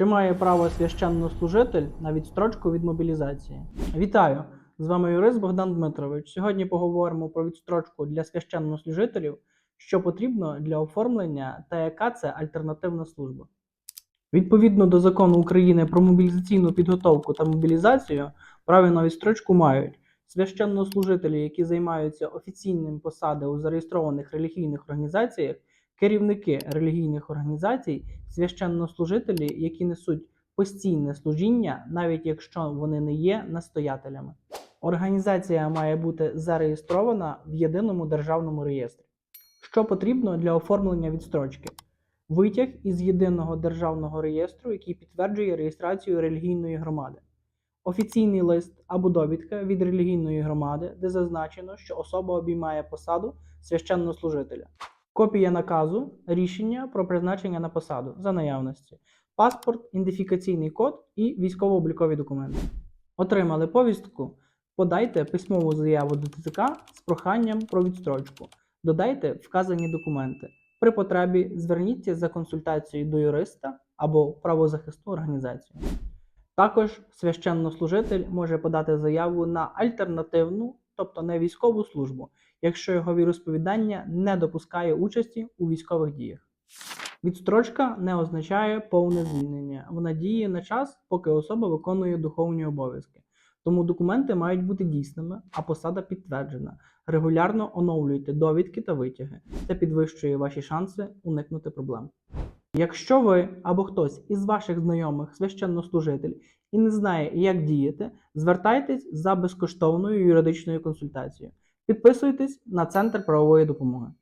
Чи має право священнослужитель на відстрочку від мобілізації? Вітаю! З вами юрист Богдан Дмитрович. Сьогодні поговоримо про відстрочку для священнослужителів, що потрібно для оформлення та яка це альтернативна служба. Відповідно до закону України про мобілізаційну підготовку та мобілізацію, право на відстрочку мають священнослужителі, які займаються офіційним посади у зареєстрованих релігійних організаціях, керівники релігійних організацій, священнослужителі, які несуть постійне служіння, навіть якщо вони не є настоятелями. Організація має бути зареєстрована в єдиному державному реєстрі. Що потрібно для оформлення відстрочки? Витяг із єдиного державного реєстру, який підтверджує реєстрацію релігійної громади, офіційний лист або довідка від релігійної громади, де зазначено, що особа обіймає посаду священнослужителя, копія наказу, рішення про призначення на посаду за наявності, паспорт, ідентифікаційний код і військово-облікові документи. Отримали повістку? Подайте письмову заяву до ТЦК з проханням про відстрочку. Додайте вказані документи. При потребі зверніться за консультацією до юриста або правозахисну організацію. Також священнослужитель може подати заяву на альтернативну, тобто не військову службу, якщо його віросповідання не допускає участі у військових діях. Відстрочка не означає повне звільнення. Вона діє на час, поки особа виконує духовні обов'язки. Тому документи мають бути дійсними, а посада підтверджена. Регулярно оновлюйте довідки та витяги. Це підвищує ваші шанси уникнути проблем. Якщо ви або хтось із ваших знайомих священнослужитель і не знає, як діяти, звертайтесь за безкоштовною юридичною консультацією. Підписуйтесь на Центр правової допомоги.